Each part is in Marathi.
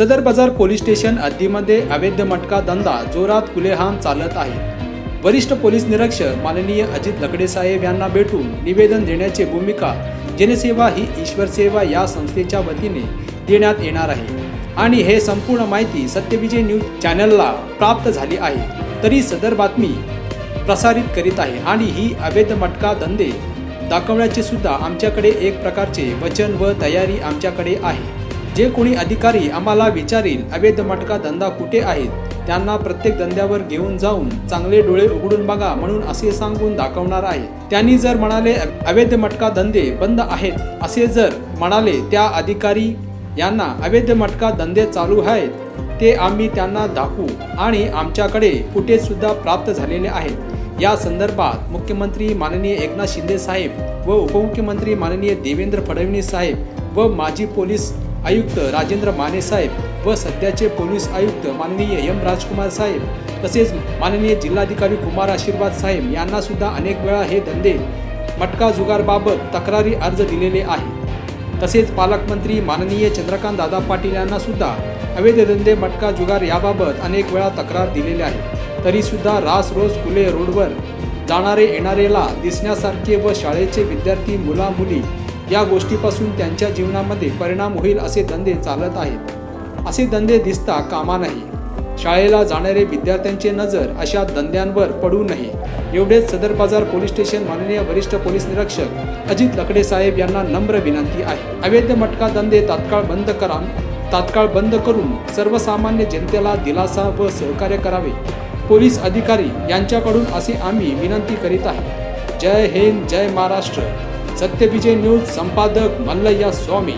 सदर बाजार पोलीस स्टेशन हद्दीमध्ये अवैध मटका धंदा जोरात कुलेहान चालत आहे. वरिष्ठ पोलीस निरीक्षक माननीय अजित लकडेसाहेब यांना भेटून निवेदन देण्याची भूमिका जनसेवा ही ईश्वर सेवा या संस्थेच्या वतीने देण्यात येणार आहे. आणि हे संपूर्ण माहिती सत्यविजय न्यूज चॅनलला प्राप्त झाली आहे. तरी सदर बातमी प्रसारित करीत आहे आणि ही अवैध मटका धंदे दाखवण्याचे सुद्धा आमच्याकडे एक प्रकारचे वचन व तयारी आमच्याकडे आहे. जे कोणी अधिकारी आम्हाला विचारील अवैध मटका धंदा कुठे आहेत त्यांना प्रत्येक धंद्यावर घेऊन जाऊन चांगले डोळे उघडून बघा म्हणून असे सांगून दाखवणार आहे. त्यांनी जर म्हणाले अवैध मटका धंदे बंद आहेत असे जर म्हणाले त्या अधिकारी यांना अवैध मटका धंदे चालू आहेत ते आम्ही त्यांना दाखवू आणि आमच्याकडे फुटेज सुद्धा प्राप्त झालेले आहेत. या संदर्भात मुख्यमंत्री माननीय एकनाथ शिंदे साहेब व उपमुख्यमंत्री माननीय देवेंद्र फडणवीस साहेब व माजी पोलीस आयुक्त राजेंद्र माने साहेब व सध्याचे पोलीस आयुक्त माननीय एम राजकुमार साहेब तसेच माननीय जिल्हाधिकारी कुमार आशीर्वाद साहेब यांना सुद्धा अनेक वेळा हे धंदे मटका जुगारबाबत तक्रारी अर्ज दिलेले आहे तसेच पालकमंत्री माननीय चंद्रकांत दादा पाटील यांना सुद्धा अवैध धंदे मटका जुगार याबाबत अनेक वेळा तक्रार दिलेली आहे तरीसुद्धा रास रोज खुले रोडवर जाणारे येणारेला दिसण्यासारखे व शाळेचे विद्यार्थी मुला मुली या गोष्टीपासून त्यांच्या जीवनामध्ये परिणाम होईल असे धंदे चालत आहेत. असे धंदे दिसता कामा नाही. शाळेला जाणारे विद्यार्थ्यांचे नजर अशा धंद्यांवर पडू नये. एवढेच सदर बाजार पोलीस स्टेशन माननीय वरिष्ठ पोलीस निरीक्षक अजित लकडे साहेब यांना नम्र विनंती आहे. अवैध मटका धंदे तात्काळ बंद करा. तात्काळ बंद करून सर्वसामान्य जनतेला दिलासा व सहकार्य करावे. पोलीस अधिकारी यांच्याकडून असे आम्ही विनंती करीत आहे. जय हिंद जय महाराष्ट्र. सत्यविजय न्यूज संपादक मल्लय्या स्वामी।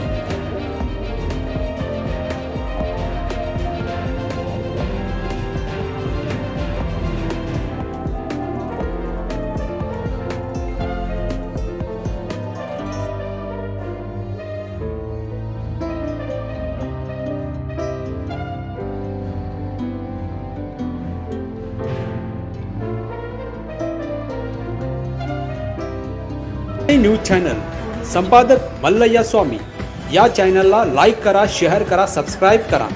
News channel. संपादक मल्लय्या स्वामी. या चॅनलला लाईक करा शेअर करा सबस्क्राईब करा.